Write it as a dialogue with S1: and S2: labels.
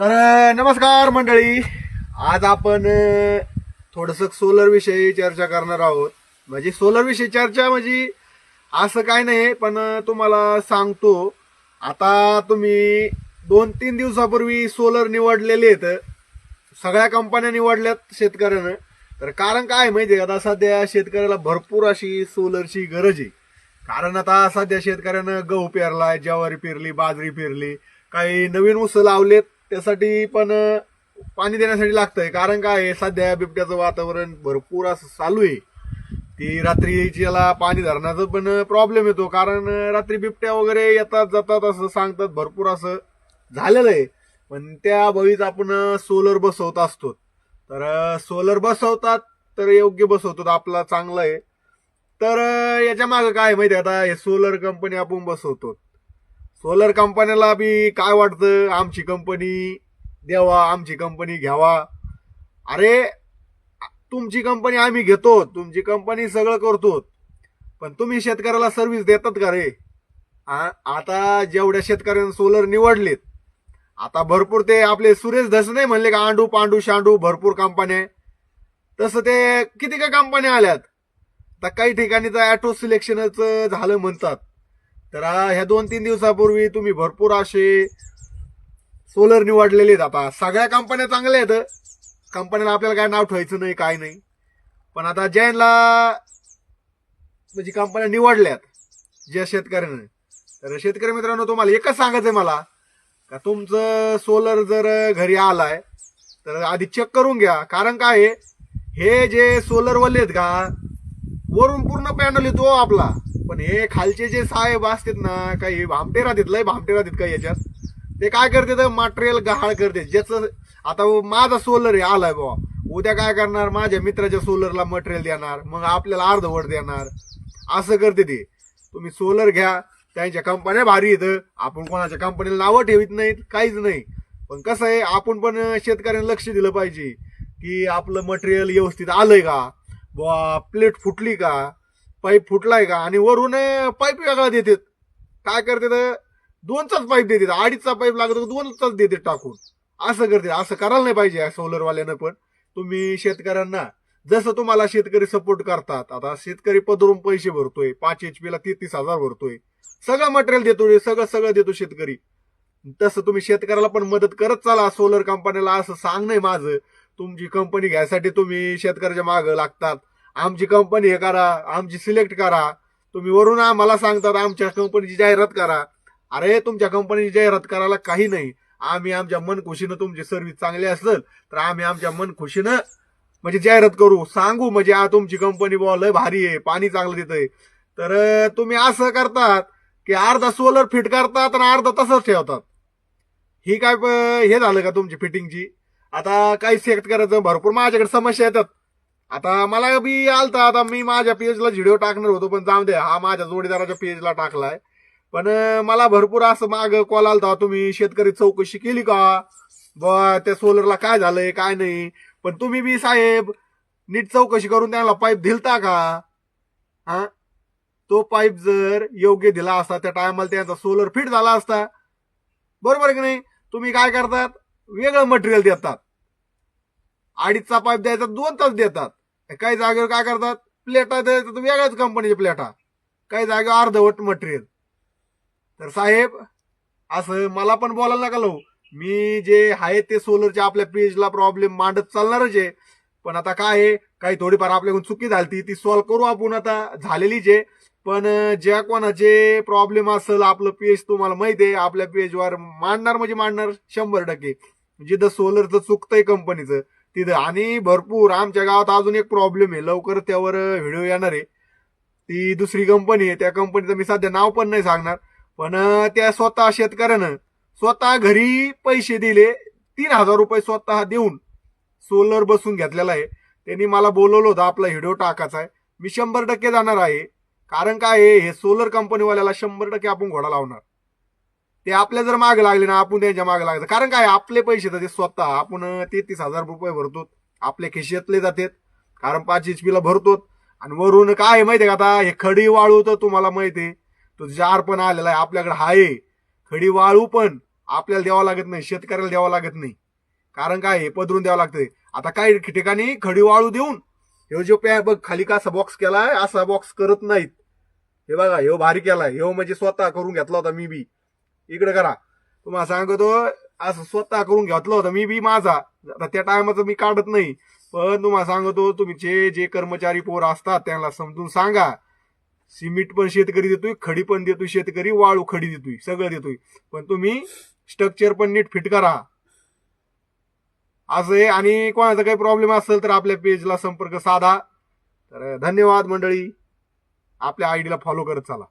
S1: तर नमस्कार मंडळी. आज आपण थोडस सोलर विषयी चर्चा करणार आहोत. म्हणजे सोलर विषयी चर्चा म्हणजे असं काय नाही पण तुम्हाला सांगतो. आता तुम्ही दोन तीन दिवसापूर्वी सोलर निवडलेले आहेत. सगळ्या कंपन्या निवडल्यात शेतकऱ्यानं. तर कारण काय माहितीये का? आता सध्या शेतकऱ्याला भरपूर अशी सोलरची गरज आहे. कारण आता सध्या शेतकऱ्यानं गहू पेरलाय ज्वारी पेरली बाजरी पेरली काही नवीन ऊस लावलेत. त्यासाठी पण पाणी देण्यासाठी लागतंय. कारण काय आहे, सध्या बिबट्याचं वातावरण भरपूर असं चालू आहे. ती रात्रीच्याला पाणी धरण्याचा पण प्रॉब्लेम येतो. कारण रात्री बिबट्या वगैरे येतात जातात असं सांगतात भरपूर असं झालेलं आहे. पण त्या बळीच आपण सोलर बसवत असतो. तर सोलर बसवतात तर योग्य बसवतो आपला चांगलं आहे. तर याच्या मागं काय माहिती आहे आता हे सोलर कंपनी आपण बसवतो. सोलर कंपन्याला बी काय वाटतं? आमची कंपनी द्यावा आमची कंपनी घ्यावा. अरे तुमची कंपनी आम्ही घेतो. तुमची कंपनी सगळं करतो. पण तुम्ही शेतकऱ्याला सर्व्हिस देतात का रे? आ- आता जेवढ्या शेतकऱ्यांनी सोलर निवडलेत आता भरपूर ते आपले सुरेश धस नाही म्हणले का आंडू पांडू शांडू भरपूर कंपन्या तसं ते किती का कंपन्या आल्यात? तर काही ठिकाणी तर ॲटो सिलेक्शनच झालं म्हणतात. तर ह्या दोन तीन दिवसापूर्वी तुम्ही भरपूर असे सोलर निवडलेले आहेत आता. सगळ्या कंपन्या चांगल्या आहेत. कंपन्याला आपल्याला काय नाव ठेवायचं नाही काय नाही. पण आता ज्यांना म्हणजे कंपन्या निवडल्यात ज्या शेतकऱ्यानं. तर शेतकरी मित्रांनो तुम्हाला एकच सांगायचंय मला का तुमचं सोलर जर घरी आलाय तर आधी चेक करून घ्या. कारण काय आहे, हे जे सोलर वाले आहेत का वरून पूर्ण पॅनल येतो हो आपला. पण हे खालचे जे साहेब असतात ना काही भामटे राहतात लय भामटे राहतात काही याच्यात. ते काय करतात मटेरियल गहाळ करते. ज्याचं आता माझा सोलर आहे आलाय बाबा उद्या काय करणार? माझ्या मित्राच्या सोलरला मटेरियल देणार. मग आपल्याला अर्धवट देणार. असं करते ते. तुम्ही सोलर घ्या. त्यांच्या कंपन्या भारी येतं आपण कोणाच्या कंपनीला नावं ठेवीत नाहीत. काहीच नाही. पण कसं आहे आपण पण शेतकऱ्यांना लक्ष दिलं पाहिजे. की आपलं मटेरियल व्यवस्थित आलंय का? बुवा प्लेट फुटली का? पाईप फुटलाय का? आणि वरून पाईप वेगळा देतात. काय करते तर दोनचाच पाईप देतात. अडीचचा पाईप लागतो तर दोनचाच देतात टाकून. असं करते असं करायला नाही पाहिजे सोलरवाल्यानं पण. तुम्ही शेतकऱ्यांना जसं तुम्हाला शेतकरी सपोर्ट करतात आता शेतकरी पदरून पैसे भरतोय पाच एच ला तेहतीस हजार भरतोय. सगळं मटेरियल देतोय सगळं सगळं देतो शेतकरी. तसं तुम्ही शेतकऱ्याला पण मदत करत चाला सोलर कंपनीला असं सांग नाही माझं. तुमची कंपनी घ्यायसाठी तुम्ही शेतकऱ्याच्या मागं लागतात. आमची कंपनी हे करा आमची सिलेक्ट करा. तुम्ही वरून आम्हाला सांगतात आमच्या कंपनीची जाहिरात करा. अरे तुमच्या कंपनीची जाहिरात करायला काही नाही. आम्ही आमच्या मन खुशीनं तुमची सर्व्हिस चांगली असेल तर आम्ही आमच्या मन खुशीनं म्हणजे जाहिरात करू. सांगू म्हणजे आ तुमची कंपनी बॉल लय भारी आहे पाणी चांगलं देतंय. तर तुम्ही असं करतात की अर्धा सोलर फिट करतात आणि अर्धा तसंच ठेवतात. ही काय हे झालं का तुमची फिटिंगची आता काही शेतकऱ्याचं भरपूर माझ्याकडे समस्या येतात. आता मला बी आलता आता मी माझ्या पेजला व्हिडिओ टाकणार होतो पण जाऊ दे हा माझ्या जोडीदाराच्या पेजला टाकलाय. पण मला भरपूर असं माग कॉल आलता तुम्ही शेतकरी चौकशी केली का? बा त्या सोलरला काय झालंय काय नाही? पण तुम्ही बी साहेब नीट चौकशी करून त्यांना पाईप दिलता का? हा? तो पाईप जर योग्य दिला असता त्या टायमाला त्यांचा सोलर फिट झाला असता. बरोबर आहे की नाही? तुम्ही काय करतात? वेगळं मटेरियल देतात. अडीचचा पाईप द्यायचा दोन तास देतात. काही जागेवर काय करतात? प्लेटा द्यायचं तर वेगळ्याच कंपनीचे प्लेटा काही जागेवर अर्धवट मटेरियल तर साहेब असं मला पण बोलायला नका लो मी जे आहे ते सोलरच्या आपल्या पेजला प्रॉब्लेम मांडत चालणारच आहे. पण आता काय आहे काही थोडीफार आपल्याकडून चुकी झाली ती सॉल्व्ह करू आपण आता. झालेलीच आहे. पण ज्या कोणाचे प्रॉब्लेम असेल आपलं पेज तुम्हाला माहिती आहे आपल्या पेजवर मांडणार म्हणजे मांडणार शंभर टक्के. जिथं सोलरचं चुकतंय कंपनीचं तिथं. आणि भरपूर आमच्या गावात अजून एक प्रॉब्लेम आहे. लवकर त्यावर व्हिडिओ येणार आहे. ती दुसरी कंपनी आहे. त्या कंपनीचं मी सध्या नाव पण नाही सांगणार. पण त्या स्वतः शेतकऱ्यानं स्वतः घरी पैसे दिले. तीन हजार रुपये स्वतः देऊन सोलर बसून घेतलेला आहे. त्यांनी मला बोलवलं होतं आपला व्हिडिओ टाकायचा आहे. मी शंभर टक्के जाणार आहे. कारण काय आहे, हे सोलर कंपनीवाल्याला शंभर टक्के आपण घोडा लावणार. ते आपल्या जर मागे लागले ना आपण त्यांच्या मागे लागायचं कारण काय आपले पैसे तर ते स्वतः. आपण तेहतीस हजार रुपये भरतो आपल्या खिशातले जातात. कारण पाच एच ला भरतो आणि वरून काय आहे माहितीये का आता? हे खडी वाळू तर तुम्हाला माहिती आहे. तो जार पण आलेला आहे. आपल्याकडे आहे खडी वाळू पण आपल्याला द्यावा लागत नाही. शेतकऱ्याला द्यावं लागत नाही. कारण काय हे पदरून द्यावं लागतंय. आता काही ठिकाणी खडी वाळू देऊन हे जो पॅ बघ खाली कसा बॉक्स केलाय असा बॉक्स करत नाहीत. हे बघा ह्यो भारी केलाय. ह्यो म्हणजे स्वतः करून घेतला होता मी बी. इकडे करा. तुम्हाला सांगतो असं स्वतः करून घेतलं होतं मी बी माझा. आता त्या टायमाचं मी काढत नाही. पण तुम्हाला सांगतो तुमचे जे कर्मचारी पोर असतात त्यांना समजून सांगा. सिमेंट पण शेतकरी देतोय खडी पण देतोय शेतकरी वाळू खडी देतोय सगळं देतोय. पण तुम्ही स्ट्रक्चर पण नीट फिट करा. असं आहे. आणि कोणाचा काही प्रॉब्लेम असेल तर आपल्या पेजला संपर्क साधा. तर धन्यवाद मंडळी. आपल्या आयडीला फॉलो करत चला.